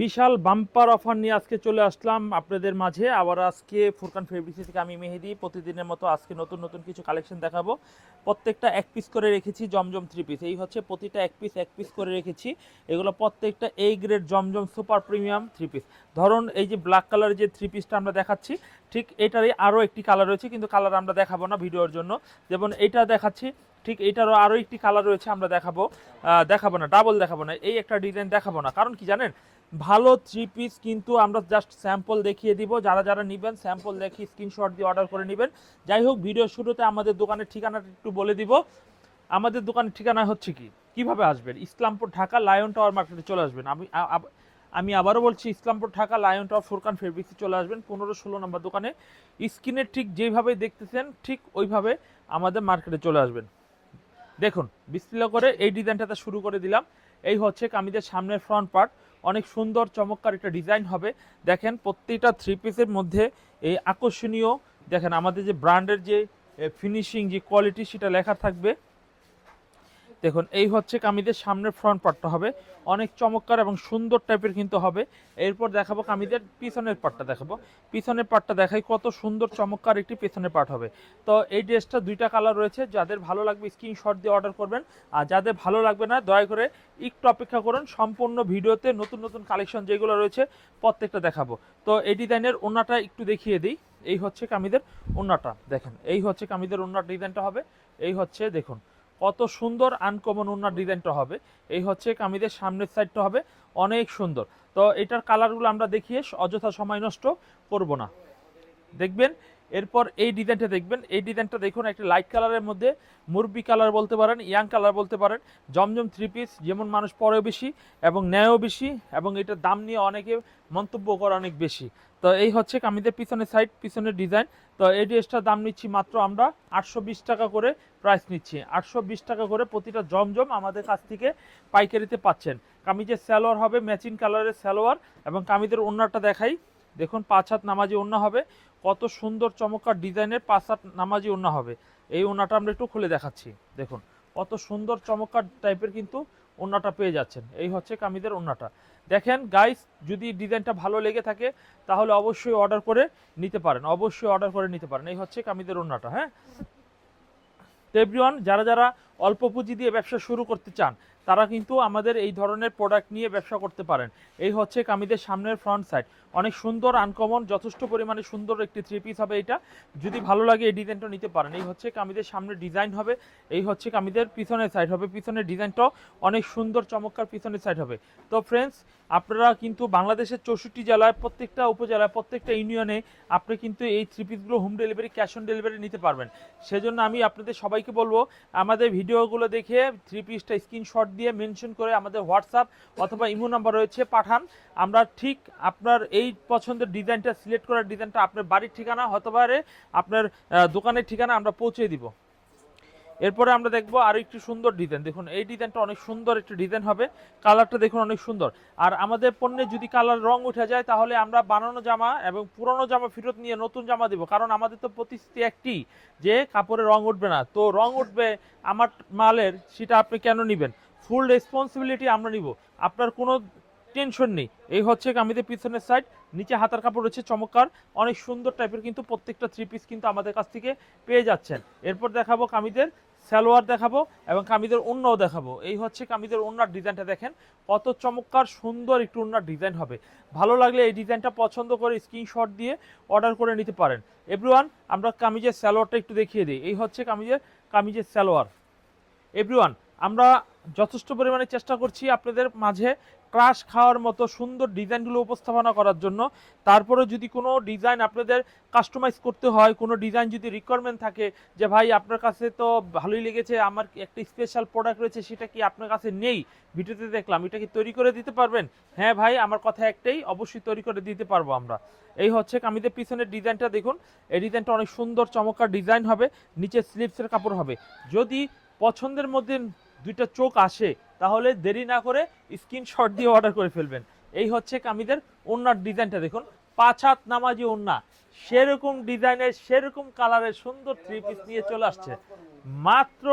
বিশাল bumper offer নিয়ে আজকে চলে আসলাম আপনাদের মাঝে। আবার আজকে ফুরকান ফেব্রিক্সি থেকে আমি মেহেদি, প্রতিদিনের মতো আজকে নতুন নতুন কিছু কালেকশন দেখাবো। প্রত্যেকটা এক পিস করে রেখেছি, জমজম থ্রি পিস এই হচ্ছে প্রতিটা এক পিস এক পিস করে রেখেছি। এগুলো প্রত্যেকটা এই grade Zamzam super premium three piece ধরুন, এই যে ব্ল্যাক কালারের যে থ্রি পিসটা আমরা দেখাচ্ছি, ঠিক এটারই আরও একটি কালার রয়েছে, কিন্তু কালার আমরা দেখাবো না ভিডিওর জন্য। যেমন এটা দেখাচ্ছি ঠিক এটারও আরও একটি কালার রয়েছে আমরা দেখাবো। দেখাবো না ডাবল দেখাবো না, এই একটা ডিজাইন দেখাবো না। কারণ কি জানেন, ভালো থ্রি পিস কিন্তু আমরা জাস্ট স্যাম্পল দেখিয়ে দিব। যারা যারা নেবেন স্যাম্পল দেখি স্ক্রিনশট দিয়ে অর্ডার করে নেবেন। যাই হোক ভিডিও শুরুতে আমাদের দোকানের ঠিকানাটা একটু বলে দিব। আমাদের দোকানের ঠিকানা হচ্ছে কি? কীভাবে আসবেন? ইসলামপুর ঢাকা লায়ন টাওয়ার মার্কেটে চলে আসবেন। আমি আমি আবারও বলছি, ইসলামপুর ঢাকা লায়ন টাওয়ার ফুরকান ফেব্রিক্সে চলে আসবেন পনেরো ষোলো নম্বর দোকানে। স্ক্রিনে ঠিক যেভাবে দেখতেছেন, ঠিক ওইভাবে আমাদের মার্কেটে চলে আসবেন। দেখুন, বিস্তৃত করে এই ডিজাইনটাতে শুরু করে দিলাম। এই হচ্ছে কামিজের সামনের ফ্রন্ট পার্ট অনেক সুন্দর, চমৎকার একটা ডিজাইন হবে। দেখেন প্রত্যেকটা থ্রি পিসের মধ্যে এই আকর্ষণীয়। দেখেন, আমাদের যে ব্র্যান্ডের যে ফিনিশিং যে কোয়ালিটি সেটা লেখা থাকবে। দেখুন, এই হচ্ছে কামিজের সামনের ফ্রন্ট পার্টটা হবে। অনেক চমৎকার এবং সুন্দর টাইপের কিন্তু হবে। এরপর দেখাবো কামিজের পিছনের পার্টটা দেখাবো। পিছনের পার্টটা দেখাই কত সুন্দর, চমৎকার একটি পেছনের পার্ট হবে। তো এই ড্রেসটা দুইটা কালার রয়েছে। যাদের ভালো লাগবে স্ক্রিনশট দিয়ে অর্ডার করবেন। আর যাদের ভালো লাগবে না, দয়া করে একটু অপেক্ষা করুন। সম্পূর্ণ ভিডিওতে নতুন নতুন কালেকশন যেগুলো রয়েছে, প্রত্যেকটা দেখাবো। তো এই ডিজাইনের ওনাটা একটু দেখিয়ে দিই। এই হচ্ছে কামিদের ওনাটা দেখেন, এই হচ্ছে কামিদের ওনার ডিজাইনটা হবে। এই হচ্ছে, দেখুন কত সুন্দর আনকমন ওনার ডিজাইনটা হবে। এই হচ্ছে কামিদের সামনের সাইডটা হবে, অনেক সুন্দর। তো এটার কালারগুলো আমরা দেখিয়ে অযথা সময় নষ্ট করব না। দেখবেন, এরপর এই ডিজাইনটা দেখবেন। এই ডিজাইনটা দেখুন, একটা লাইট কালারের মধ্যে মুরবি কালার বলতে পারেন ইয়াং কালার বলতে পারেন, জমজম থ্রি পিস যেমন মানুষ পরেও বেশি এবং ন্যায়ও বেশি এবং এটার দাম নিয়ে অনেকে মন্তব্য করে অনেক বেশি। তো এই হচ্ছে কামিদের পিছনের সাইড পিছনের ডিজাইন তো এই ড্রেসটার দাম নিচ্ছি মাত্র আমরা আটশো বিশ টাকা করে প্রাইস নিচ্ছি। আটশো বিশ টাকা করে প্রতিটা জমজম আমাদের কাছ থেকে পাইকারিতে পাচ্ছেন। কামিজের স্যালোয়ার হবে ম্যাচিং কালারের স্যালোয়ার এবং কামিজের ওড়নাটা দেখাই। দেখুন, পাঁচ হাত নামাজি ওড়না হবে। কত সুন্দর চমৎকার ডিজাইনের পাঁচ হাত নামাজি ওড়না হবে। এই ওড়নাটা আমরা একটু খুলে দেখাচ্ছি। দেখুন, কত সুন্দর চমৎকার টাইপের কিন্তু ওড়নাটা পেয়ে যাচ্ছেন। এই হচ্ছে কামিদের ওড়নাটা। দেখেন গাইস যদি ডিজাইনটা ভালো লেগে থাকে, তাহলে অবশ্যই অর্ডার করে নিতে পারেন। অবশ্যই অর্ডার করে নিতে পারেন। এই হচ্ছে কামিদের ওড়নাটা হ্যাঁ? তো এভরিওয়ান যারা যারা অল্প পুঁজি দিয়ে ব্যবসা শুরু করতে চান তারা কিন্তু আমাদের এই ধরনের প্রোডাক্ট নিয়ে ব্যবসা করতে পারেন। এই হচ্ছে কামিদের সামনের ফ্রন্ট সাইড অনেক সুন্দর আনকমন যথেষ্ট পরিমাণে সুন্দর একটি থ্রি পিস হবে এটা। যদি ভালো লাগে এই ডিজাইনটা নিতে পারেন। এই হচ্ছে কামিদের সামনে ডিজাইন হবে। এই হচ্ছে কামিদের পিছনের সাইড হবে। পিছনের ডিজাইনটাও অনেক সুন্দর, চমৎকার পিছনের সাইড হবে। তো ফ্রেন্ডস আপনারা কিন্তু বাংলাদেশের চৌষট্টি জেলায়, প্রত্যেকটা উপজেলায়, প্রত্যেকটা ইউনিয়নে আপনি কিন্তু এই থ্রি পিসগুলো home delivery cash on delivery নিতে পারবেন। সেজন্য আমি আপনাদের সবাইকে বলব, আমাদের ভিডিওগুলো দেখে থ্রি পিসটা স্ক্রিনশট দিয়ে মেনশন করে আমাদের হোয়াটসঅ্যাপ অথবা ইমো নাম্বার রয়েছে, পাঠান। আমরা ঠিক আপনার এই পছন্দের ডিজাইনটা, সিলেক্ট করার ডিজাইনটা আপনার বাড়ির ঠিকানা হতে আপনার দোকানের ঠিকানা আমরা পৌঁছে দিব। এরপরে আমরা দেখব আরও একটি সুন্দর ডিজাইন। দেখুন, এই ডিজাইনটা অনেক সুন্দর একটি ডিজাইন হবে। কালারটা দেখুন অনেক সুন্দর। আর আমাদের পণ্যে যদি কালার রং উঠে যায়, তাহলে আমরা বানানো জামা এবং পুরনো জামা ফেরত নিয়ে নতুন জামা দিব। কারণ আমাদের তো প্রতিশ্রুতি একটি, যে কাপড়ে রং উঠবে না। তো রং উঠবে আমার মালের, সেটা আপনি কেন নেবেন? ফুল রেসপন্সিবিলিটি আমরা নিব। আপনার কোনো টেনশন নেই। এই হচ্ছে কামিদের পিছনের সাইড নিচে হাতার কাপড় রয়েছে, চমৎকার। অনেক সুন্দর টাইপের কিন্তু প্রত্যেকটা থ্রি পিস কিন্তু আমাদের কাছ থেকে পেয়ে যাচ্ছেন। এরপর দেখাবো কামিদের সালোয়ার দেখাবো এবং কামিদের অন্যও দেখাবো। এই হচ্ছে কামিদের অন্যার ডিজাইনটা দেখেন। কত চমৎকার, সুন্দর একটু অন্যার ডিজাইন হবে। ভালো লাগলে এই ডিজাইনটা পছন্দ করে স্ক্রিনশট দিয়ে অর্ডার করে নিতে পারেন। এভরিওয়ান আমরা কামিজের সালোয়ারটা একটু দেখিয়ে দিই। এই হচ্ছে কামিজের কামিজের সালোয়ার। এভরিওয়ান আমরা যথেষ্ট পরিমাণে চেষ্টা করছি আপনাদের মাঝে ক্রাশ খাওয়ার মতো সুন্দর ডিজাইনগুলো উপস্থাপনা করার জন্য। তারপরে যদি কোনো ডিজাইন আপনাদের কাস্টমাইজ করতে হয়, কোনো ডিজাইন যদি রিকোয়ারমেন্ট থাকে যে, ভাই, আপনার কাছে তো ভালোই লেগেছে, আমার একটা স্পেশাল প্রোডাক্ট রয়েছে, সেটা কি আপনার কাছে নেই? ভিডিওতে দেখলাম, এটা কি তৈরি করে দিতে পারবেন? হ্যাঁ ভাই, আমার কথা একটাই, অবশ্যই তৈরি করে দিতে পারব আমরা। এই হচ্ছে কামিদের পিছনের ডিজাইনটা দেখুন। এই ডিজাইনটা অনেক সুন্দর, চমৎকার ডিজাইন হবে নিচে স্লিপসের কাপড় হবে। যদি পছন্দের মধ্যে দুইটা চোখ আসে, তাহলে দেরি না করে স্ক্রিনশট দিয়ে অর্ডার করে ফেলবেন। এই হচ্ছে কামিদের ওনার ডিজাইনটা দেখুন, পাঁচ হাত নামাজি ওন্না সেরকম ডিজাইনের, সেরকম কালারের সুন্দর থ্রি পিস নিয়ে চলে আসছে। মাত্র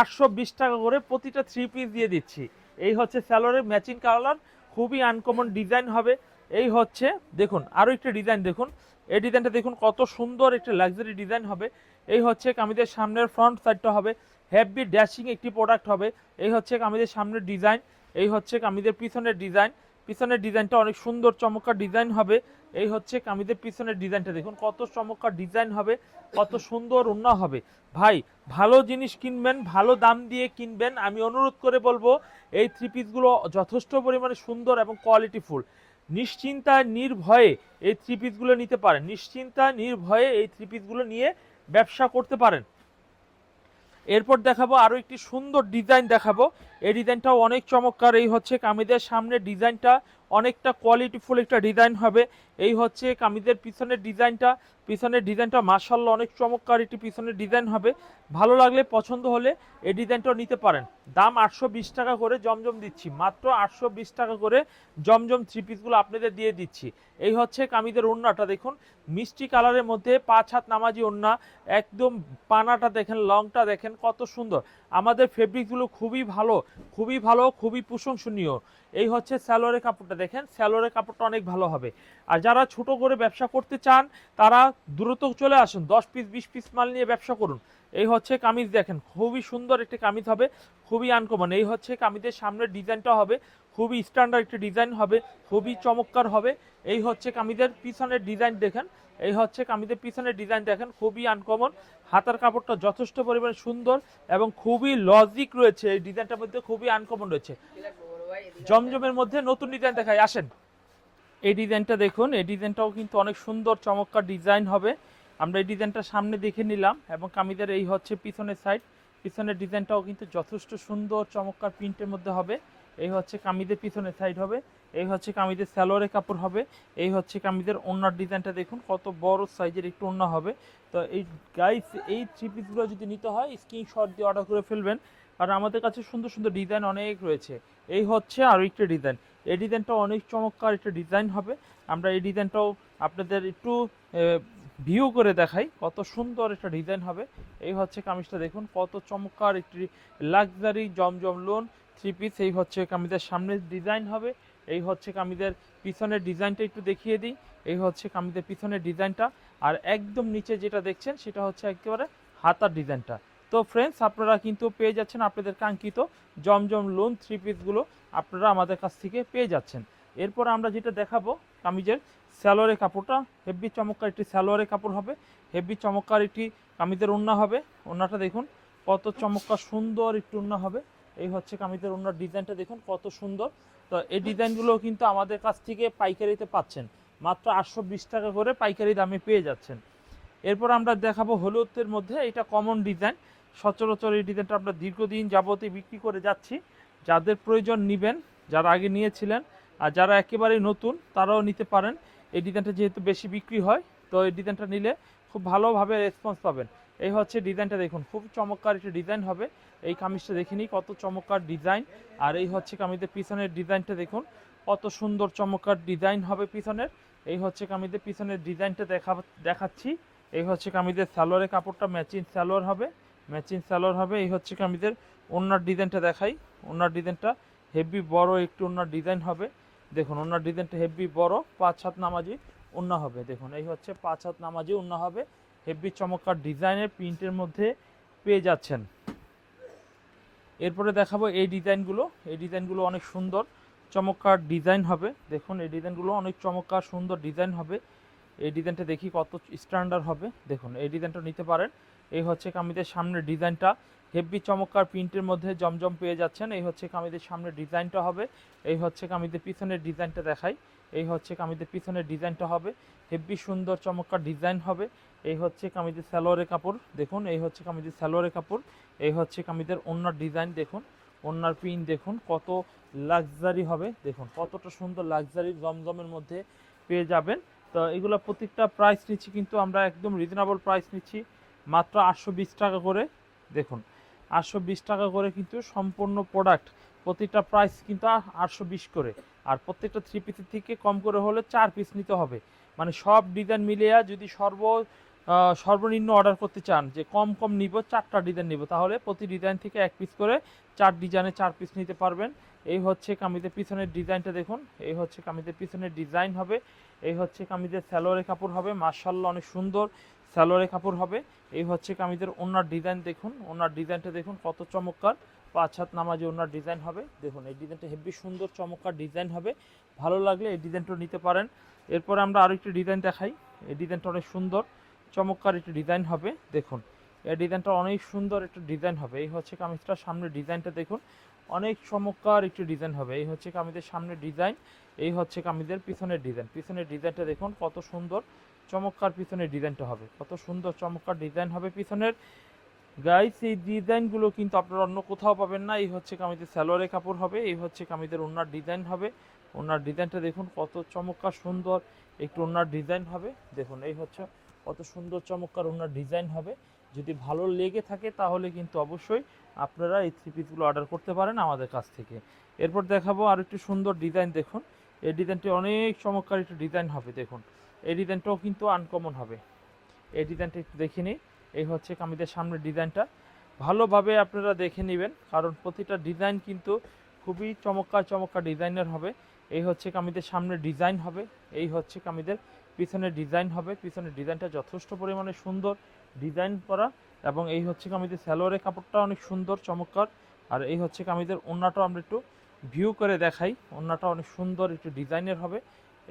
আটশো বিশ টাকা করে প্রতিটা থ্রি পিস দিয়ে দিচ্ছি। এই হচ্ছে স্যালোয়ারের ম্যাচিং কালার খুবই আনকমন ডিজাইন হবে। এই হচ্ছে, দেখুন আরও একটা ডিজাইন দেখুন। এই ডিজাইনটা দেখুন, কত সুন্দর একটা লাক্সারি ডিজাইন হবে। এই হচ্ছে কামিজের সামনের ফ্রন্ট সাইডটা হবে। হেভি ড্যাশিং একটি প্রোডাক্ট হবে। এই হচ্ছে কামিজের সামনের ডিজাইন এই হচ্ছে কামিজের পিছনের ডিজাইন পিছনের ডিজাইনটা অনেক সুন্দর, চমৎকার ডিজাইন হবে। এই হচ্ছে কামিজের পিছনের ডিজাইনটা দেখুন কত চমৎকার ডিজাইন হবে, কত সুন্দর উন্না হবে। ভাই, ভালো জিনিস কিনবেন, ভালো দাম দিয়ে কিনবেন। আমি অনুরোধ করে বলব, এই থ্রি পিসগুলো যথেষ্ট পরিমাণে সুন্দর এবং কোয়ালিটিফুল নিশ্চিন্তায়, নির্ভয়ে এই থ্রি পিসগুলো নিতে পারেন। নিশ্চিন্তায়, নির্ভয়ে এই থ্রি পিসগুলো নিয়ে ব্যবসা করতে পারেন। এরপর দেখাবো আরও একটি সুন্দর ডিজাইন দেখাবো। এই ডিজাইনটাও অনেক চমৎকার। এই হচ্ছে কামিজের সামনে ডিজাইনটা, অনেকটা কোয়ালিটিফুল একটা ডিজাইন হবে। এই হচ্ছে কামিজের পিছনের ডিজাইনটা। পিছনের ডিজাইনটা মার্শাল্লাহ অনেক চমৎকার একটি পিছনের ডিজাইন হবে। ভালো লাগলে, পছন্দ হলে এই ডিজাইনটাও নিতে পারেন। দাম আটশো বিশ টাকা করে জমজম দিচ্ছি। মাত্র আটশো বিশ টাকা করে জমজম থ্রি পিসগুলো আপনাদের দিয়ে দিচ্ছি। এই হচ্ছে কামিজের ওড়নাটা দেখুন। মিষ্টি কালারের মধ্যে পাঁচ হাত নামাজি ওড়না। একদম পানাটা দেখেন, লংটা দেখেন কত সুন্দর। আমাদের ফেব্রিকগুলো খুবই ভালো খুবই ভালো, খুবই প্রশংসনীয়। এই হচ্ছে স্যালোয়ারের কাপড়টা দেখেন স্যালোয়ারের কাপড়টা অনেক ভালো হবে। আর যারা ছোট করে ব্যবসা করতে চান, তারা দ্রুত চলে আসুন, দশ পিস বিশ পিস মাল নিয়ে ব্যবসা করুন। এই হচ্ছে কামিজ দেখেন, খুবই সুন্দর একটি কামিজ হবে, খুবই আনকমন এই হচ্ছে কামিজের সামনের ডিজাইনটা হবে খুবই স্ট্যান্ডার্ড একটি ডিজাইন হবে, খুবই চমৎকার হবে। এই হচ্ছে কামিজের পিছনের ডিজাইন দেখেন, এই হচ্ছে কামিজের পিছনের ডিজাইন দেখেন, খুবই আনকমন হাতার কাপড়টা যথেষ্ট পরিমাণে সুন্দর এবং খুবই লজিক রয়েছে, এই ডিজাইনটার মধ্যে খুবই আনকমন রয়েছে। জমজমের মধ্যে নতুন ডিজাইন দেখায় আসেন। এই ডিজাইনটা দেখুন, এই ডিজাইনটাও কিন্তু অনেক সুন্দর, চমৎকার ডিজাইন হবে। আমরা এই ডিজাইনটা সামনে দেখে নিলাম এবং কামিজের এই হচ্ছে পিছনের সাইড পিছনের ডিজাইনটাও কিন্তু যথেষ্ট সুন্দর, চমৎকার প্রিন্টের মধ্যে হবে। এই হচ্ছে কামিজের পিছনের সাইড হবে, এই হচ্ছে কামিজের স্যালোয়ারের কাপড় হবে, এই হচ্ছে কামিজের ওনার ডিজাইনটা দেখুন, কত বড় সাইজের একটু ওনা হবে। তো এই গাইস এই থ্রি পিসগুলো যদি নিতে হয় স্ক্রিনশট দিয়ে অর্ডার করে ফেলবেন। আর আমাদের কাছে সুন্দর সুন্দর ডিজাইন অনেক রয়েছে। এই হচ্ছে আরও একটা ডিজাইন এই ডিজাইনটা অনেক চমৎকার একটা ডিজাইন হবে। আমরা এই ডিজাইনটাও আপনাদের একটু ভিউ করে দেখাই, কত সুন্দর একটা ডিজাইন হবে। এই হচ্ছে কামিজটা দেখুন, কত চমৎকার একটি luxury Zamzam lawn three piece এই হচ্ছে কামিজের সামনের ডিজাইন হবে। এই হচ্ছে কামিজের পিছনের ডিজাইনটা একটু দেখিয়ে দিই। এই হচ্ছে কামিজের পিছনের ডিজাইনটা আর একদম নিচে যেটা দেখছেন, সেটা হচ্ছে একেবারে হাতার ডিজাইনটা তো ফ্রেন্ডস আপনারা কিন্তু পেয়ে যাচ্ছেন আপনাদের কাঙ্ক্ষিত জমজম লোন থ্রি পিসগুলো আপনারা আমাদের কাছ থেকে পেয়ে যাচ্ছেন। এরপর আমরা যেটা দেখাবো, কামিজের স্যালোয়ারের কাপড়টা। হেভি চমৎকার একটি স্যালোয়ারের কাপড় হবে। হেভি চমৎকার একটি কামিজের ওড়না হবে। ওড়নাটা দেখুন, কত চমৎকার সুন্দর একটি ওড়না হবে। এই হচ্ছে কামিজের ওড়নার ডিজাইনটা দেখুন, কত সুন্দর। তো এই ডিজাইনগুলো কিন্তু আমাদের কাছ থেকে পাইকারিতে পাচ্ছেন। মাত্র আটশো বিশ টাকা করে পাইকারি দামে পেয়ে যাচ্ছেন। এরপর আমরা দেখাবো হলুদের মধ্যে, এটা কমন ডিজাইন। সচরাচর এই ডিজাইনটা আমরা দীর্ঘদিন যাবতীয় বিক্রি করে যাচ্ছি। যাদের প্রয়োজন নেবেন, যারা আগে নিয়েছিলেন, আর যারা একেবারেই নতুন, তারাও নিতে পারেন। এই ডিজাইনটা যেহেতু বেশি বিক্রি হয়, তো এই ডিজাইনটা নিলে খুব ভালোভাবে রেসপন্স পাবেন। এই হচ্ছে ডিজাইনটা দেখুন, খুব চমৎকার একটা ডিজাইন হবে। এই কামিজটা দেখে নিই, কত চমৎকার ডিজাইন। আর এই হচ্ছে কামিজের পিছনের ডিজাইনটা দেখুন, কত সুন্দর চমৎকার ডিজাইন হবে পিছনের। এই হচ্ছে কামিজের পিছনের ডিজাইনটা দেখা, দেখাচ্ছি। এই হচ্ছে কামিজের সালোয়ারের কাপড়টা ম্যাচিং সালোয়ার হবে, ম্যাচিং সালোয়ার হবে। এই হচ্ছে কামিজের ওনার ডিজাইনটা দেখাই, ওনার ডিজাইনটা হেভি বড় একটু ওনার ডিজাইন হবে। দেখুন, ওনার ডিজাইনটা হেভি বড় পাঁচ হাত নামাজি ওন্না হবে। দেখুন, এই হচ্ছে পাঁচ হাত নামাজি ওন্না হবে। হেভি চমৎকার ডিজাইনের প্রিন্টের মধ্যে পেয়ে যাচ্ছেন। এরপরে দেখাবো এই ডিজাইনগুলো। এই ডিজাইনগুলো অনেক সুন্দর, চমৎকার ডিজাইন হবে। দেখুন, এই ডিজাইনগুলো অনেক চমৎকার, সুন্দর ডিজাইন হবে। এই ডিজাইনটা দেখি কত স্ট্যান্ডার্ড হবে। দেখুন, এই ডিজাইনটা নিতে পারেন। এই হচ্ছে কামিজের সামনের ডিজাইনটা। হেভি চমৎকার প্রিন্টের মধ্যে জমজম পেয়ে যাচ্ছেন। এই হচ্ছে কামিজের সামনের ডিজাইনটা হবে। এই হচ্ছে কামিজের পিছনের ডিজাইনটা দেখাই। এই হচ্ছে কামিজের পিছনের ডিজাইনটা হবে। হেভি সুন্দর, চমৎকার ডিজাইন হবে। এই হচ্ছে কামিজের সালোয়ারের কাপড়, দেখুন, এই হচ্ছে কামিজের সালোয়ারের কাপড়, এই হচ্ছে কামিজের ওনার ডিজাইন, দেখুন ওনার পিন দেখুন, কত লাক্সারি হবে, দেখুন, কতটা সুন্দর লাক্সারি জমজমের মধ্যে পেয়ে যাবেন। তো এগুলো প্রত্যেকটা প্রাইস নিচ্ছি কিন্তু আমরা একদম রিজনেবল প্রাইস নিচ্ছি, মাত্র আটশো বিশ টাকা করে, দেখুন, আটশো বিশ টাকা করে কিন্তু সম্পূর্ণ প্রোডাক্ট প্রতিটা প্রাইস কিন্তু আটশো বিশ করে, আর প্রত্যেকটা থ্রি পিসের থেকে কম করে হলে চার পিস নিতে হবে। মানে সব ডিজাইন মিলিয়ে যদি সর্ব সর্বনিম্ন অর্ডার করতে চান, যে কম কম নিব, চারটা ডিজাইন নিব, তাহলে প্রতি ডিজাইন থেকে এক পিস করে চার ডিজাইনে চার পিস নিতে পারবেন। এই হচ্ছে কামিজের পিছনের ডিজাইনটা দেখুন, এই হচ্ছে কামিজের পিছনের ডিজাইন হবে, এই হচ্ছে কামিজের স্যালোয়ারের কাপড় হবে মার্শাল্লাহ অনেক সুন্দর স্যালোয়ারের কাপড় হবে। এই হচ্ছে কামিজের ওনার ডিজাইন দেখুন, ওনার ডিজাইনটা দেখুন কত চমৎকার, পাঁচ হাত নামাজে ওনার ডিজাইন হবে। দেখুন, এই ডিজাইনটা হেভি সুন্দর, চমৎকার ডিজাইন হবে, ভালো লাগলে এই ডিজাইনটা নিতে পারেন। এরপর আমরা আরও একটি ডিজাইন দেখাই, এই ডিজাইনটা অনেক সুন্দর। চমৎকার একটি ডিজাইন হবে, দেখুন। এই ডিজাইনটা অনেক সুন্দর একটা ডিজাইন হবে। এই হচ্ছে কামিজটার সামনে ডিজাইনটা দেখুন। অনেক চমৎকার একটি ডিজাইন হবে। এই হচ্ছে কামিজের সামনে ডিজাইন এই হচ্ছে কামিজের পিছনের ডিজাইন পিছনের ডিজাইনটা দেখুন, কত সুন্দর, চমৎকার পিছনের ডিজাইনটা হবে। কত সুন্দর, চমৎকার ডিজাইন হবে পিছনের। গাইস এই ডিজাইনগুলো কিন্তু আপনারা অন্য কোথাও পাবেন না। এই হচ্ছে কামিজের স্যালোয়ারের কাপড় হবে, এই হচ্ছে কামিজের ওনার ডিজাইন হবে। ওনার ডিজাইনটা দেখুন, কত চমৎকার সুন্দর একটু ওনার ডিজাইন হবে। দেখুন, এই হচ্ছে কত সুন্দর চমৎকার ওনার ডিজাইন হবে। যদি ভালো লেগে থাকে তাহলে কিন্তু অবশ্যই আপনারা এই থ্রি পিসগুলো অর্ডার করতে পারেন আমাদের কাছ থেকে। এরপর দেখাবো আর একটু সুন্দর ডিজাইন দেখুন। এই ডিজাইনটি অনেক চমৎকার একটু ডিজাইন হবে, দেখুন। এই ডিজাইনটাও কিন্তু আনকমন হবে। এই ডিজাইনটা একটু দেখে নিই। এই হচ্ছে কামিজের সামনের ডিজাইনটা ভালোভাবে আপনারা দেখে নেবেন, কারণ প্রতিটা ডিজাইন কিন্তু খুবই চমৎকার চমৎকার ডিজাইনের হবে। এই হচ্ছে কামিজের সামনের ডিজাইন হবে। এই হচ্ছে কামিজের পিছনের ডিজাইন হবে। পিছনের ডিজাইনটা যথেষ্ট পরিমাণে সুন্দর ডিজাইন করা এবং এই হচ্ছে কামিজের স্যালোয়ারের কাপড়টা অনেক সুন্দর, চমৎকার। আর এই হচ্ছে কামিজের ওন্নাটাও আমরা একটু ভিউ করে দেখাই। ওন্নাটা অনেক সুন্দর একটু ডিজাইনের হবে।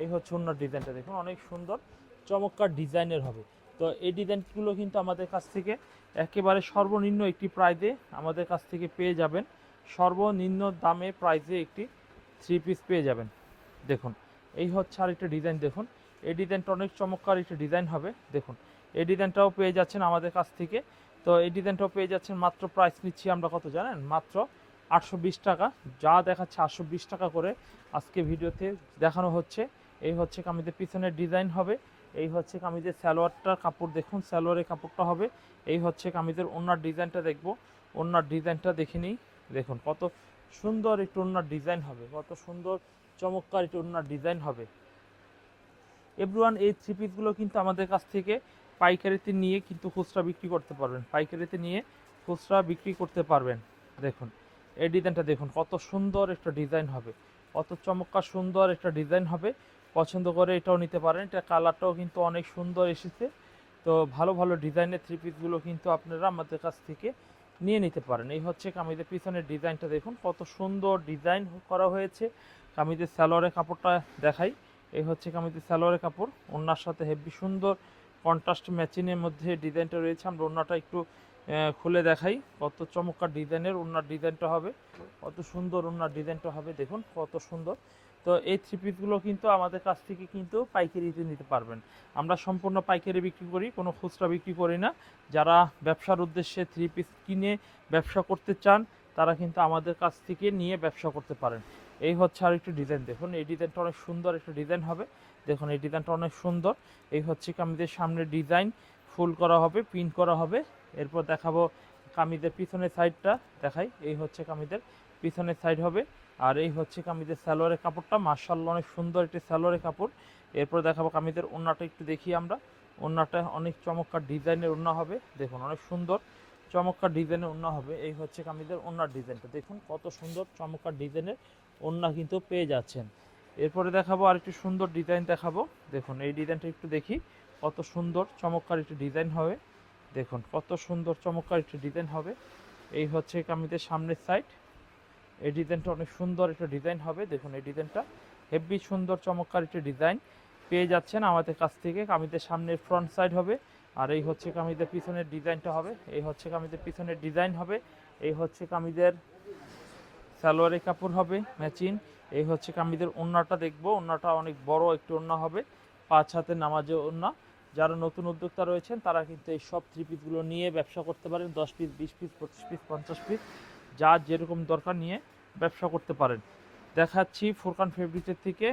এই হচ্ছে ওন্নার ডিজাইনটা দেখুন, অনেক সুন্দর, চমৎকার ডিজাইনের হবে। তো এই ডিজাইনগুলো কিন্তু আমাদের কাছ থেকে একেবারে সর্বনিম্ন একটি প্রাইজে আমাদের কাছ থেকে পেয়ে যাবেন। সর্বনিম্ন দামে প্রাইজে একটি থ্রি পিস পেয়ে যাবেন। দেখুন, এই হচ্ছে আর একটা ডিজাইন দেখুন। এই ডিজাইনটা অনেক চমৎকার একটা ডিজাইন হবে, দেখুন। এই ডিজাইনটাও পেয়ে যাচ্ছেন আমাদের কাছ থেকে। তো এই ডিজাইনটাও পেয়ে যাচ্ছেন, মাত্র প্রাইস নিচ্ছি আমরা কত জানেন? মাত্র আটশো বিশ টাকা। যা দেখাচ্ছে আটশো বিশ টাকা করে আজকে ভিডিওতে দেখানো হচ্ছে। এই হচ্ছে কামিজের পিছনের ডিজাইন হবে। এই হচ্ছে কামিজের সালোয়ারটার কাপড়, দেখুন সালোয়ারের কাপড়টা হবে। এই হচ্ছে কামিজের ওনার ডিজাইনটা দেখব। ওনার ডিজাইনটা দেখে নিই। দেখুন কত সুন্দর একটু ওনার ডিজাইন হবে। কত সুন্দর, চমৎকার একটু ওনার ডিজাইন হবে। এভরিওয়ান এই থ্রি পিসগুলো কিন্তু আমাদের কাছ থেকে পাইকারিতে নিয়ে কিন্তু খুচরা বিক্রি করতে পারবেন। পাইকারিতে নিয়ে খুচরা বিক্রি করতে পারবেন। দেখুন, এই ডিজাইনটা দেখুন, কত সুন্দর একটা ডিজাইন হবে। কত চমৎকার সুন্দর একটা ডিজাইন হবে। পছন্দ করে এটাও নিতে পারেন। এটা কালারটাও কিন্তু অনেক সুন্দর এসেছে। তো ভালো ভালো ডিজাইনের থ্রি পিসগুলো কিন্তু আপনারা আমাদের কাছ থেকে নিয়ে নিতে পারেন। এই হচ্ছে কামিজের পিছনের ডিজাইনটা দেখুন, কত সুন্দর ডিজাইন করা হয়েছে। কামিজের স্যালোয়ারের কাপড়টা দেখাই। এই হচ্ছে কামিজের সালোয়ারের কাপড়। ওনার সাথে হেভি সুন্দর কন্ট্রাস্ট ম্যাচিংয়ের মধ্যে ডিজাইনটা রয়েছে। আমরা ওনাটা একটু খুলে দেখাই। কত চমৎকার ডিজাইনের ওনার ডিজাইনটা হবে। কত সুন্দর ওনার ডিজাইনটা হবে। দেখুন, কত সুন্দর। তো এই থ্রি পিসগুলো কিন্তু আমাদের কাছ থেকে কিন্তু পাইকারিতে নিতে পারবেন। আমরা সম্পূর্ণ পাইকারি বিক্রি করি, কোনো খুচরা বিক্রি করি না। যারা ব্যবসার উদ্দেশ্যে থ্রি পিস কিনে ব্যবসা করতে চান, তারা কিন্তু আমাদের কাছ থেকে নিয়ে ব্যবসা করতে পারেন। এই হচ্ছে আর একটু ডিজাইন দেখুন, এই ডিজাইনটা অনেক সুন্দর একটা ডিজাইন হবে। দেখুন, এই ডিজাইনটা অনেক সুন্দর। এই হচ্ছে কামিজের সামনে ডিজাইন ফুল করা হবে প্রিন্ট করা হবে। এরপর দেখাবো কামিজের পিছনের সাইডটা দেখাই, এই হচ্ছে কামিজের পিছনের সাইড হবে। আর এই হচ্ছে কামিজের সালোয়ারের কাপড়টা। মার্শাল্লাহ অনেক সুন্দর একটি স্যালোয়ারের কাপড়। এরপর দেখাবো কামিজের ওড়নাটা একটু দেখি আমরা। ওড়নাটা অনেক চমৎকার ডিজাইনের ওড়না হবে। দেখুন, অনেক সুন্দর চমৎকার ডিজাইনের ওড়না হবে। এই হচ্ছে কামিজের ওড়নার ডিজাইনটা দেখুন, কত সুন্দর চমৎকার ডিজাইনের ওড়না কিন্তু পেয়ে যাচ্ছেন। এরপরে দেখাবো আর একটু সুন্দর ডিজাইন দেখাবো। দেখুন, এই ডিজাইনটা একটু দেখি। কত সুন্দর, চমৎকার একটি ডিজাইন হবে। দেখুন, কত সুন্দর, চমৎকার একটি ডিজাইন হবে। এই হচ্ছে কামিজের সামনের সাইড এই ডিজাইনটা অনেক সুন্দর একটা ডিজাইন হবে। দেখুন, এই ডিজাইনটা হেভি সুন্দর, চমৎকার একটি ডিজাইন পেয়ে যাচ্ছেন আমাদের কাছ থেকে। কামিজের সামনের ফ্রন্ট সাইড হবে। আর এই হচ্ছে কামিজের পিছনের ডিজাইনটা হবে। এই হচ্ছে কামিজের পিছনের ডিজাইন হবে। এই হচ্ছে কামিজের সালোয়ারের কাপড় হবে, ম্যাচিং। এই হচ্ছে কামিদের ওড়নাটা দেখব। ওড়নাটা অনেক বড় একটি ওড়না হবে, পাঁচ হাতে নামাজে ওড়না যারা নতুন উদ্যোক্তা রয়েছেন, তারা কিন্তু এই সব থ্রি পিসগুলো নিয়ে ব্যবসা করতে পারেন, দশ পিস বিশ পিস পঁচিশ পিস পঞ্চাশ পিস যা যেরকম দরকার নিয়ে ব্যবসা করতে পারেন। দেখাচ্ছি ফুরকান ফেব্রিকের থেকে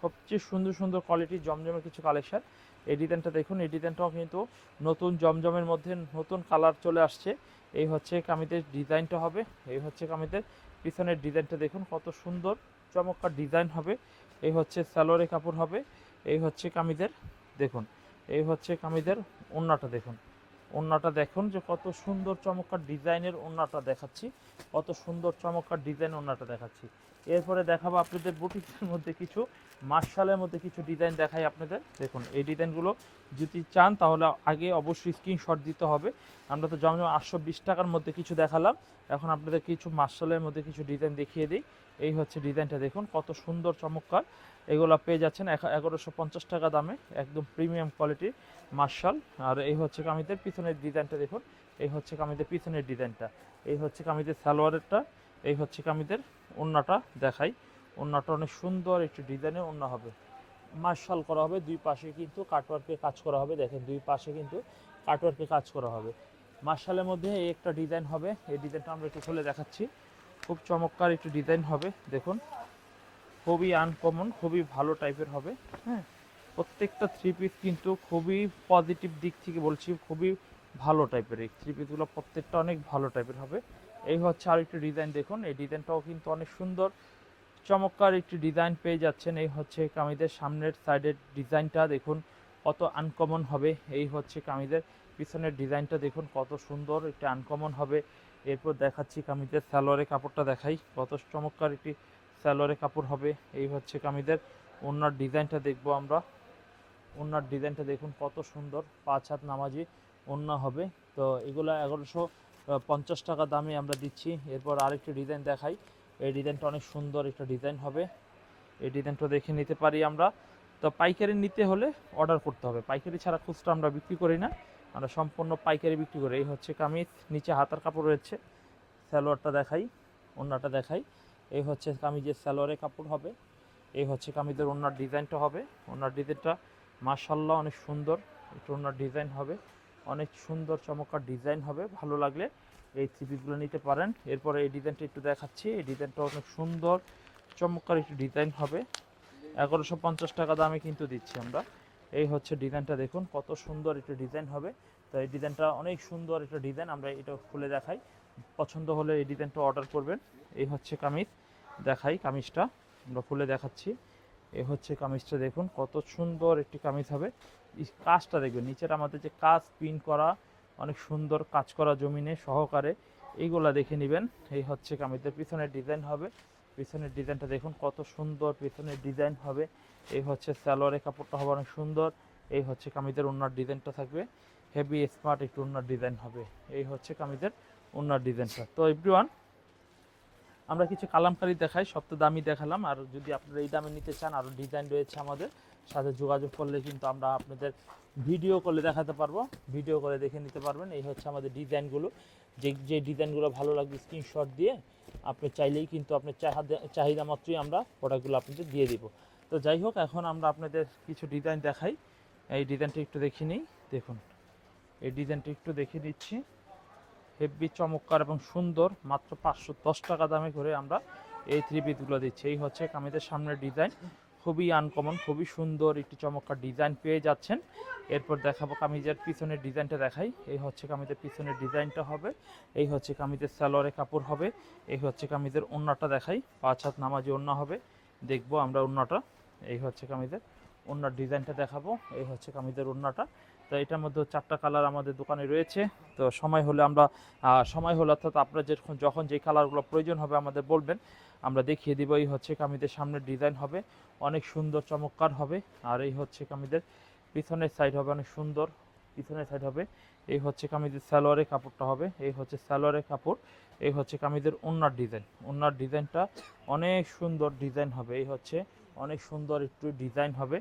সবচেয়ে সুন্দর সুন্দর কোয়ালিটির জমজমের কিছু কালেকশন এই ডিজাইনটা দেখুন, এই ডিজাইনটাও কিন্তু নতুন জমজমের মধ্যে নতুন কালার চলে আসছে। এই হচ্ছে কামিদের ডিজাইনটা হবে, এই হচ্ছে কামিজের পিছনের ডিজাইনটা দেখুন, কত সুন্দর, চমৎকার ডিজাইন হবে। এই হচ্ছে সালোয়ারের কাপড় হবে, এই হচ্ছে কামিদের দেখুন, এই হচ্ছে কামিদের ওন্নাটা দেখুন। ওন্নাটা দেখুন যে কত সুন্দর, চমৎকার ডিজাইনের ওন্নাটা দেখাচ্ছি, কত সুন্দর, চমৎকার ডিজাইন ওন্নাটা দেখাচ্ছি। এরপরে দেখাবো আপনাদের বুটিক্সের মধ্যে কিছু, মার্শালের মধ্যে কিছু ডিজাইন দেখাই আপনাদের। দেখুন, এই ডিজাইনগুলো যদি চান তাহলে আগে অবশ্যই স্ক্রিনশট দিতে হবে। আমরা তো জমজম আটশো বিশ টাকার মধ্যে কিছু দেখালাম। এখন আপনাদের কিছু মার্শালের মধ্যে কিছু ডিজাইন দেখিয়ে দিই। এই হচ্ছে ডিজাইনটা দেখুন, কত সুন্দর, চমৎকার। এগুলো পেয়ে যাচ্ছেন এগারোশো পঞ্চাশ টাকা দামে, একদম প্রিমিয়াম কোয়ালিটির মার্শাল। আর এই হচ্ছে কামিদের পিছনের ডিজাইনটা দেখুন, এই হচ্ছে কামিদের পিছনের ডিজাইনটা এই হচ্ছে কামিদের সালোয়ারেরটা এই হচ্ছে কামিদের ওন্নাটা দেখাই। ওন্নাটা অনেক সুন্দর একটি ডিজাইনের ওন্না হবে। মার্শাল করা হবে। দুই পাশে কিন্তু কাটওয়ার্কে কাজ করা হবে। দেখেন, দুই পাশে কিন্তু কাটওয়ার্কে কাজ করা হবে। মার্শালের মধ্যে এই একটা ডিজাইন হবে। এই ডিজাইনটা আমরা একটু খুলে দেখাচ্ছি। খুব চমৎকার একটু ডিজাইন হবে। দেখুন, খুবই আনকমন খুবই ভালো টাইপের হবে। হ্যাঁ প্রত্যেকটা থ্রি পিস কিন্তু খুবই পজিটিভ দিক থেকে বলছি, খুবই ভালো টাইপের। এই থ্রি পিসগুলো প্রত্যেকটা অনেক ভালো টাইপের হবে। এই হচ্ছে আর একটি ডিজাইন দেখুন। এই ডিজাইনটাও কিন্তু অনেক সুন্দর। চমৎকার একটি ডিজাইন পেয়ে যাচ্ছেন। এই হচ্ছে কামিদের সামনের সাইডের ডিজাইনটা দেখুন। কত আনকমন হবে। এই হচ্ছে কামিদের পিছনের ডিজাইনটা দেখুন। কত সুন্দর একটি আনকমন হবে। এরপর দেখাচ্ছি কামিদের সালোয়ারের কাপড়টা দেখাই। কত চমৎকার একটি সালোয়ারের কাপড় হবে। এই হচ্ছে কামিদের ওনার ডিজাইনটা দেখব আমরা। ওনার ডিজাইনটা দেখুন। কত সুন্দর। পাঁচ হাত নামাজি ওন্না হবে। তো এগুলো এগারোশো পঞ্চাশ টাকা দামে আমরা দিচ্ছি। এরপর আরেকটি ডিজাইন দেখাই। এই ডিজাইনটা অনেক সুন্দর একটা ডিজাইন হবে। এই ডিজাইনটা দেখে নিতে পারি আমরা। তো পাইকারি নিতে হলে অর্ডার করতে হবে। পাইকারি ছাড়া খুচরা আমরা বিক্রি করি না। আমরা সম্পূর্ণ পাইকারি বিক্রি করি। এই হচ্ছে কামিজ, নিচে হাতার কাপড় রয়েছে। সালোয়ারটা দেখাই, ওন্নাটা দেখাই। এই হচ্ছে কামিজের সালোয়ারের কাপড় হবে। এই হচ্ছে কামিজের ওনার ডিজাইনটা হবে। ওনার ডিজাইনটা মাশাল্লাহ অনেক সুন্দর। একটু ওনার ডিজাইন হবে। অনেক সুন্দর চমৎকার ডিজাইন হবে, ভালো লাগলে এই থ্রি পিসগুলো নিতে পারেন। এরপরে এই ডিজাইনটা একটু দেখাচ্ছি, এই ডিজাইনটা অনেক সুন্দর, চমৎকার একটু ডিজাইন হবে। এগারোশো পঞ্চাশ টাকা দামে কিন্তু দিচ্ছি আমরা। এই হচ্ছে ডিজাইনটা দেখুন, কত সুন্দর একটা ডিজাইন হবে। তো এই ডিজাইনটা অনেক সুন্দর একটা ডিজাইন, আমরা এটা খুলে দেখাই। পছন্দ হলে এই ডিজাইনটা অর্ডার করবেন। এই হচ্ছে কামিজ, দেখাই কামিজটা, আমরা খুলে দেখাচ্ছি। এই হচ্ছে কামিজটা দেখুন, কত সুন্দর একটি কামিজ হবে। কাজটা দেখবেন, নিচের আমাদের যে কাজ পিন করা, অনেক সুন্দর কাজ করা জমিনে সহকারে, এইগুলা দেখে নেবেন। এই হচ্ছে কামিজের পিছনের ডিজাইন হবে। পিছনের ডিজাইনটা দেখুন কত সুন্দর পিছনের ডিজাইন হবে। এই হচ্ছে সালোয়ারের কাপড়টা হবে অনেক সুন্দর। এই হচ্ছে কামিজের ওনার ডিজাইনটা থাকবে। হেভি স্মার্ট একটু ওনার ডিজাইন হবে। এই হচ্ছে কামিজের ওনার ডিজাইনটা। তো এভরিওয়ান আমরা কিছু কালামকারি দেখাই, সব তো দামি দেখালাম। আর যদি আপনারা এই দামে নিতে চান আরও ডিজাইন রয়েছে আমাদের। সাথে যোগাযোগ করলে কিন্তু আমরা আপনাদের ভিডিও করলে দেখাতে পারব। ভিডিও করে দেখে নিতে পারবেন। এই হচ্ছে আমাদের ডিজাইনগুলো। যে যে ডিজাইনগুলো ভালো লাগবে স্ক্রিনশট দিয়ে আপনি চাইলেই কিন্তু আপনার চাহিদা চাহিদা মাত্রই আমরা প্রোডাক্টগুলো আপনাদের দিয়ে দিব। তো যাই হোক, এখন আমরা আপনাদের কিছু ডিজাইন দেখাই। এই ডিজাইনটা একটু দেখে নিই। দেখুন, এই ডিজাইনটা একটু দেখে দিচ্ছি হেভি চমৎকার এবং সুন্দর, মাত্র পাঁচশো দশ টাকা দামে করে আমরা এই থ্রি পিসগুলো দিচ্ছি। এই হচ্ছে কামিজের সামনের ডিজাইন। খুবই আনকমন খুবই সুন্দর একটি চমৎকার ডিজাইন পেয়ে যাচ্ছেন। এরপর দেখাবো কামিজের পিছনের ডিজাইনটা দেখাই। এই হচ্ছে কামিজের পিছনের ডিজাইনটা হবে। এই হচ্ছে কামিজের সালোয়ারের কাপড় হবে। এই হচ্ছে কামিজের ওন্নাটা দেখাই। পাঁচ হাত নামাজি ওন্না হবে। দেখব আমরা ওন্নাটা। এই হচ্ছে কামিজের ওন্নার ডিজাইনটা দেখাবো। এই হচ্ছে কামিজের ওন্নাটা। তো এটার মধ্যে চারটা কালার আমাদের দোকানে রয়েছে। তো সময় হলে আমরা সময় হলে অর্থাৎ আপনার যখন যখন যে কালারগুলো প্রয়োজন হবে আমাদের বলবেন। আমরা দেখিয়ে দিব, এই হচ্ছে কামিদের সামনের ডিজাইন হবে। অনেক সুন্দর, চমৎকার হবে। আর এই হচ্ছে কামিদের পিছনের সাইড হবে, অনেক সুন্দর পিছনের সাইড হবে। এই হচ্ছে কামিদের সালোয়ারের কাপড়টা হবে, এই হচ্ছে সালোয়ারের কাপড়, এই হচ্ছে কামিদের ওন্নার ডিজাইন ওন্নার ডিজাইনটা অনেক সুন্দর ডিজাইন হবে, এই হচ্ছে অনেক সুন্দর একটু ডিজাইন হবে।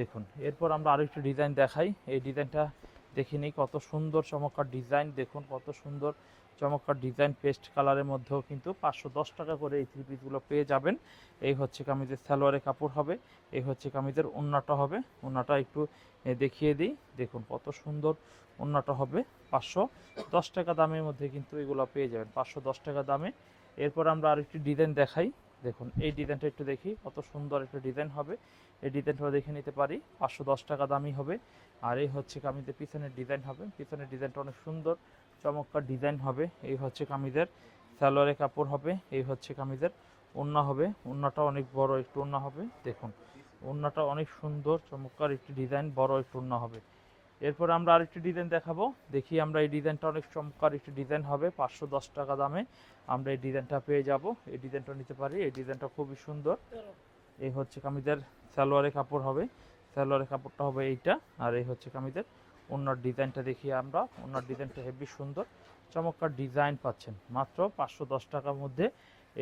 দেখুন, এরপর আমরা আরেকটু ডিজাইন দেখাই। এই ডিজাইনটা দেখে নিই, কত সুন্দর, চমৎকার ডিজাইন দেখুন, কত সুন্দর চমৎকার ডিজাইন পেস্ট কালারের মধ্যেও কিন্তু পাঁচশো দশ টাকা করে এই থ্রি পিসগুলো পেয়ে যাবেন। এই হচ্ছে কামিজের সালোয়ারের কাপড় হবে, এই হচ্ছে কামিজের ওন্নাটা হবে। ওন্নাটা একটু দেখিয়ে দিই। দেখুন কত সুন্দর ওন্নাটা হবে। পাঁচশো দশ টাকা দামের মধ্যে কিন্তু এগুলো পেয়ে যাবেন, পাঁচশো দশ টাকা দামে। এরপর আমরা আরেকটি ডিজাইন দেখাই। দেখুন, এই ডিজাইনটা একটু দেখি, কত সুন্দর একটা ডিজাইন হবে। এই ডিজাইনটা দেখে নিতে পারি, পাঁচশো দশ টাকা দামই হবে। আর এই হচ্ছে কামিজের পিছনের ডিজাইন হবে। পিছনের ডিজাইনটা অনেক সুন্দর। চমৎকার ডিজাইন হবে। এই হচ্ছে কামিজের। সালোয়ারের কাপড় হবে, এই হচ্ছে কামিজের। ওন্না হবে ওন্নাটা অনেক বড় একটু ওন্না হবে, দেখুন। ওন্নাটা অনেক সুন্দর, চমৎকার একটি ডিজাইন, বড় একটু ওন্না হবে। এরপর আমরা আরেকটি ডিজাইন দেখাবো। দেখি আমরা এই ডিজাইনটা অনেক চমৎকার একটি ডিজাইন হবে, পাঁচশো দশ টাকা দামে। আমরা এই ডিজাইনটা পেয়ে যাব। এই ডিজাইনটা নিতে পারি, এই ডিজাইনটা খুবই সুন্দর। এই হচ্ছে কামিজের সালোয়ারের কাপড় হবে সালোয়ারের কাপড়টা হবে এইটা, আর এই হচ্ছে কামিজের ওনার ডিজাইনটা দেখি আমরা। ওনার ডিজাইনটা হেভি সুন্দর। চমৎকার ডিজাইন পাচ্ছেন। মাত্র পাঁচশো দশ টাকার মধ্যে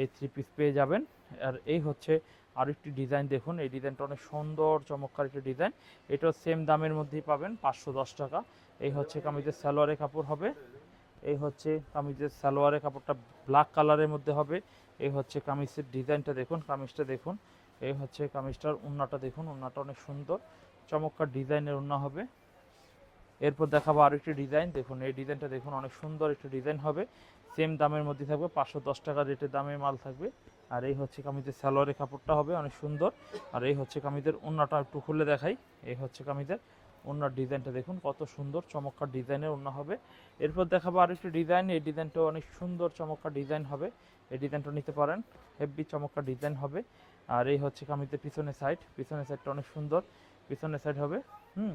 এই থ্রি পিস পেয়ে যাবেন। আর এই হচ্ছে আরেকটি ডিজাইন দেখুন। এই ডিজাইনটা অনেক সুন্দর, চমৎকার একটি ডিজাইন। এটাও সেম দামের মধ্যেই পাবেন পাঁচশো দশ টাকা। এই হচ্ছে কামিজের সালোয়ারের কাপড় হবে। এই হচ্ছে কামিজের সালোয়ারের কাপড়টা ব্ল্যাক কালারের মধ্যে হবে। এই হচ্ছে কামিজের ডিজাইনটা দেখুন, কামিজটা দেখুন। এই হচ্ছে কামিজটার উন্নাটা দেখুন, উন্নাটা অনেক সুন্দর। চমৎকার ডিজাইনের উন্না হবে। এরপর দেখাবো আরেকটি ডিজাইন দেখুন, এই ডিজাইনটা দেখুন, অনেক সুন্দর একটি ডিজাইন হবে। সেম দামের মধ্যে থাকবে, পাঁচশো দশ টাকা রেটের দামে মাল থাকবে। আর এই হচ্ছে কামিজের সালোয়ারের কাপড়টা হবে, অনেক সুন্দর। আর এই হচ্ছে কামিজের উন্নাটা একটু খুলে দেখাই। এই হচ্ছে কামিজের ওনার ডিজাইনটা দেখুন, কত সুন্দর, চমৎকার ডিজাইনের ওনা হবে। এরপর দেখাবো আরেকটি ডিজাইন এই ডিজাইনটা অনেক সুন্দর, চমৎকার ডিজাইন হবে। এই ডিজাইনটা নিতে পারেন, হেভি চমৎকার ডিজাইন হবে। আর এই হচ্ছে কামিজের পিছনের সাইড পিছনের সাইডটা অনেক সুন্দর, পিছনের সাইড হবে, হুম।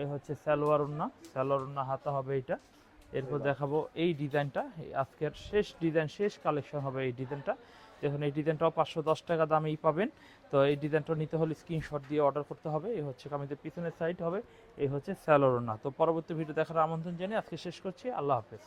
এই হচ্ছে সালোয়ার উন্না সালোয়ার উন্না হাতা হবে এটা এরপর দেখাবো এই ডিজাইনটা। এই আজকের শেষ ডিজাইন শেষ কালেকশন হবে এই ডিজাইনটা। দেখুন এই ডিজাইনটাও পাঁচশো দশ টাকা দামেই পাবেন। তো এই ডিজাইনটা নিতে হলে স্ক্রিনশট দিয়ে অর্ডার করতে হবে। এই হচ্ছে কামিজের পিছনের সাইড হবে। এই হচ্ছে স্যালোরোনা তো পরবর্তী ভিডিও দেখার আমন্ত্রণ জানিয়ে আজকে শেষ করছি। আল্লাহ হাফেজ।